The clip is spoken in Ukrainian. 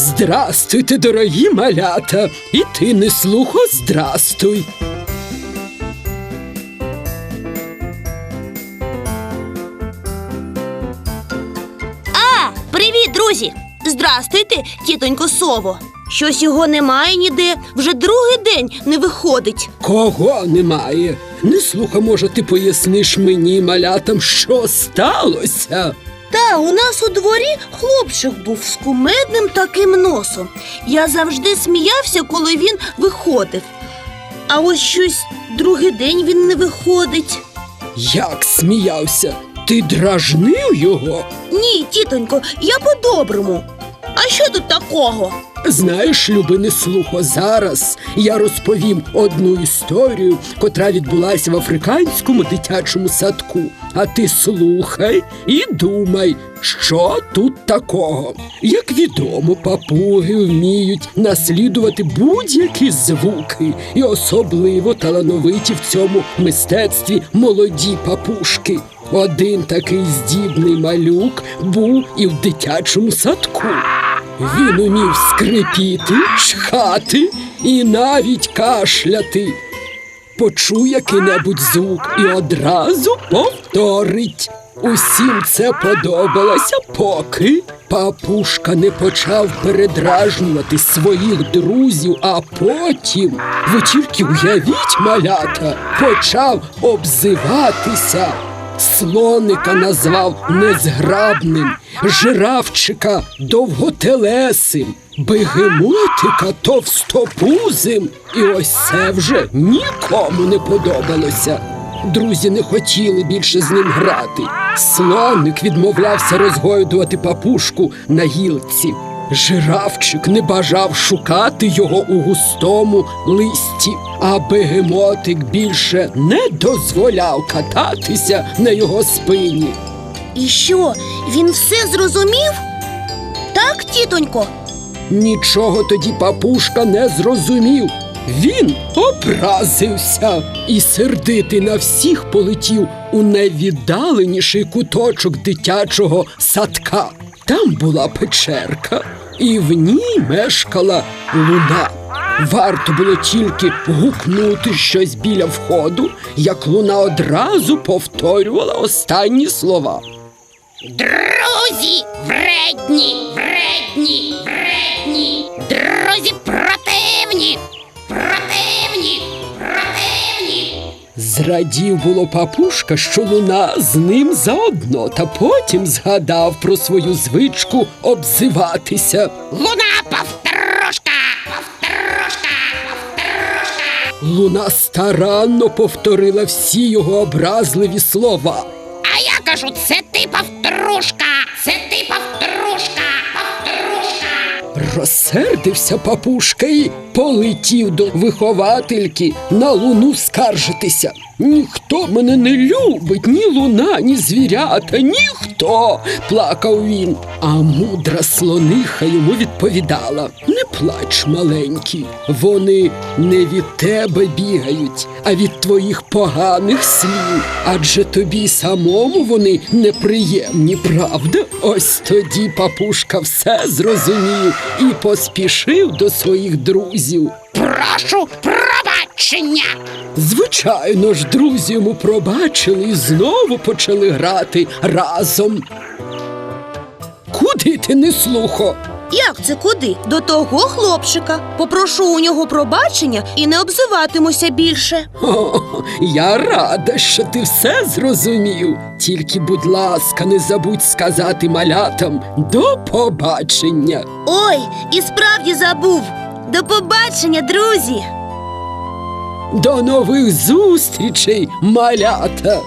Здрастуйте, дорогі малята, і ти не слухо здрастуй. А, привіт, друзі! Здрастуйте, тітонько Сово. Щось його немає ніде, вже другий день не виходить. Кого немає? Не слуха, може, ти поясниш мені, малятам, що сталося? Та у нас у дворі хлопчик був з кумедним таким носом. Я завжди сміявся, коли він виходив. А ось щось другий день він не виходить. Як сміявся? Ти дражнив його? Ні, тітонько, я по-доброму. А що тут такого? Знаєш, любине слухо, зараз я розповім одну історію, котра відбулася в африканському дитячому садку. А ти слухай і думай, що тут такого. Як відомо, папуги вміють наслідувати будь-які звуки, і особливо талановиті в цьому мистецтві молоді папушки. Один такий здібний малюк був і в дитячому садку. Він умів скрипіти, чхати і навіть кашляти. Почує який-небудь звук і одразу повторить. Усім це подобалося, поки папушка не почав передражнювати своїх друзів, а потім, ви тільки уявіть, малята, почав обзиватися. Слоника назвав незграбним, жирафчика довготелесим, бегемотика товстопузим. І ось це вже нікому не подобалося. Друзі не хотіли більше з ним грати. Слоник відмовлявся розгойдувати папушку на гілці. Жирафчик не бажав шукати його у густому листі, а бегемотик більше не дозволяв кататися на його спині. І що, він все зрозумів? Так, тітонько? Нічого тоді папушка не зрозумів. Він образився і сердитий на всіх полетів у найвіддаленіший куточок дитячого садка. Там була печерка, і в ній мешкала луна. Варто було тільки гукнути щось біля входу, як луна одразу повторювала останні слова. Друзі вредні, вредні, вредні, Зрадів було папушка, що луна з ним заодно, та потім згадав про свою звичку обзиватися. Луна повторушка, повторушка, повторушка. Луна старанно повторила всі його образливі слова. А я кажу, це ти повторушка, Розсердився папушка і полетів до виховательки на луну скаржитися. Ніхто мене не любить, ні луна, ні звірята, ніхто, плакав він. А мудра слониха йому відповідала: Не плач, маленький, вони не від тебе бігають, а від твоїх поганих слів. Адже тобі самому вони неприємні, правда? Ось тоді папушка все зрозумів і поспішив до своїх друзів. Прошу пробачення. Звичайно ж, друзі йому пробачили і знову почали грати разом. Куди ти не слухо? Як це куди? До того хлопчика. Попрошу у нього пробачення і не обзиватимуся більше. О, я рада, що ти все зрозумів. Тільки, будь ласка, не забудь сказати малятам до побачення. Ой, і справді забув. До побачення, друзі! До нових зустрічей, малята!